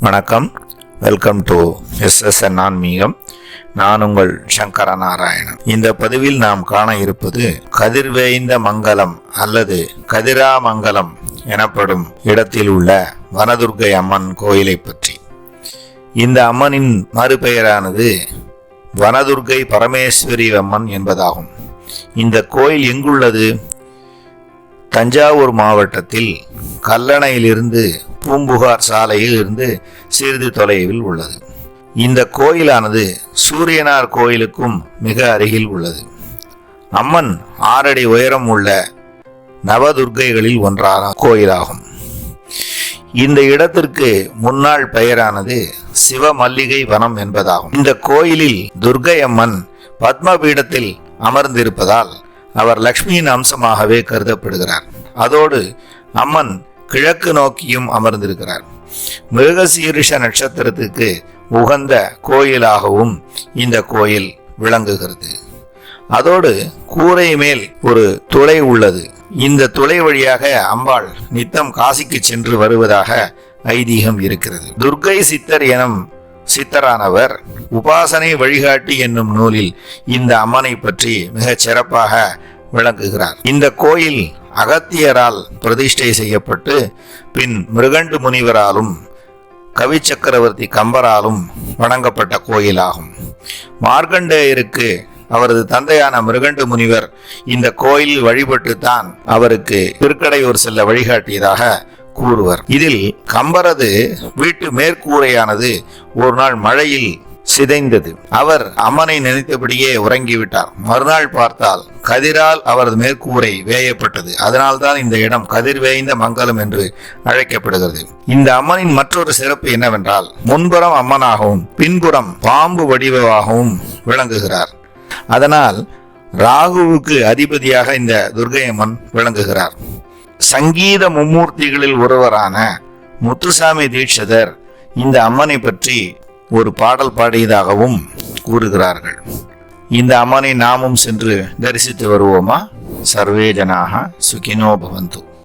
வணக்கம். Welcome to SSN ஆன்மீகம். நான் உங்கள் சங்கர நாராயணன் இந்த பதிவில் நாம் காண இருப்பது கதிர்வேய்ந்த மங்கலம் அல்லது கதிராமங்கலம் எனப்படும் இடத்தில் உள்ள வனதுர்கை அம்மன் கோயிலை பற்றி. இந்த அம்மனின் மறுபெயரானது வனதுர்க்கை பரமேஸ்வரி அம்மன் என்பதாகும். இந்த கோயில் எங்குள்ளது? தஞ்சாவூர் மாவட்டத்தில் கல்லணையிலிருந்து பூம்புகார் சாலையில் இருந்து சிறிது தொலைவில் உள்ளது. இந்த கோயிலானது சூரியனார் கோயிலுக்கும் மிக அருகில் உள்ளது. அம்மன் ஆறடி உயரம் உள்ள நவதுர்க்கைகளில் ஒன்றான கோயிலாகும். இந்த இடத்திற்கு முன்னாள் பெயரானது சிவமல்லிகை வனம் என்பதாகும். இந்த கோயிலில் துர்க்கை அம்மன் பத்மபீடத்தில் அமர்ந்திருப்பதால் அவர் லக்ஷ்மியின் அம்சமாகவே கருதப்படுகிறார். அதோடு அம்மன் கிழக்கு நோக்கியும் அமர்ந்திருக்கிறார். மிருகசீரிஷ நட்சத்திரத்துக்கு உகந்த கோயிலாகவும் இந்த கோயில் விளங்குகிறது. அதோடு கூரை மேல் ஒரு துளை உள்ளது. இந்த துளை வழியாக அம்பாள் நித்தம் காசிக்கு சென்று வருவதாக ஐதீகம் இருக்கிறது. துர்க்கை சித்தர் எனும் சித்தரானவர் உபாசனை வழிகாட்டி என்னும் நூலில் இந்த அம்மனை பற்றி மிகச் சிறப்பாக விளங்குகிறார். இந்த கோயில் அகத்தியரால் பிரதிஷ்டை செய்யப்பட்டு பின் மிருகண்டு முனிவராலும் கவி சக்கரவர்த்தி கம்பராலும் வணங்கப்பட்ட கோயிலாகும். மார்க்கண்டேயருக்கு அவரது தந்தையான மிருகண்டு முனிவர் இந்த கோயிலில் வழிபட்டுத்தான் அவருக்கு திருக்கடையூர் செல்ல வழிகாட்டியதாக கூறுவர். இதில் கம்பரது வீட்டு மேற்கூரையானது ஒரு நாள் மழையில் சிதைந்தது. அவர் அம்மனை நினைத்தபடியே உறங்கிவிட்டார். மறுநாள் பார்த்தால் கதிரால் அவரது மேற்கூரை வேயப்பட்டது. அதனால்தான் இந்த இடம் கதிர் வேய்ந்த மங்கலம் என்று அழைக்கப்படுகிறது. இந்த அம்மனின் மற்றொரு சிறப்பு என்னவென்றால் முன்புறம் அம்மனாகவும் பின்புறம் பாம்பு வடிவமாகவும் விளங்குகிறார். அதனால் ராகுவுக்கு அதிபதியாக இந்த துர்கையம்மன் விளங்குகிறார். சங்கீத மும்மூர்த்திகளில் ஒருவரான முத்துசாமி தீட்சிதர் இந்த அம்மனை பற்றி ஒரு பாடல் பாடியதாகவும் கூறுகிறார்கள். இந்த அம்மனை நாமும் சென்று தரிசித்து வருவோமா? சர்வே ஜனாக சுகினோ பவந்து.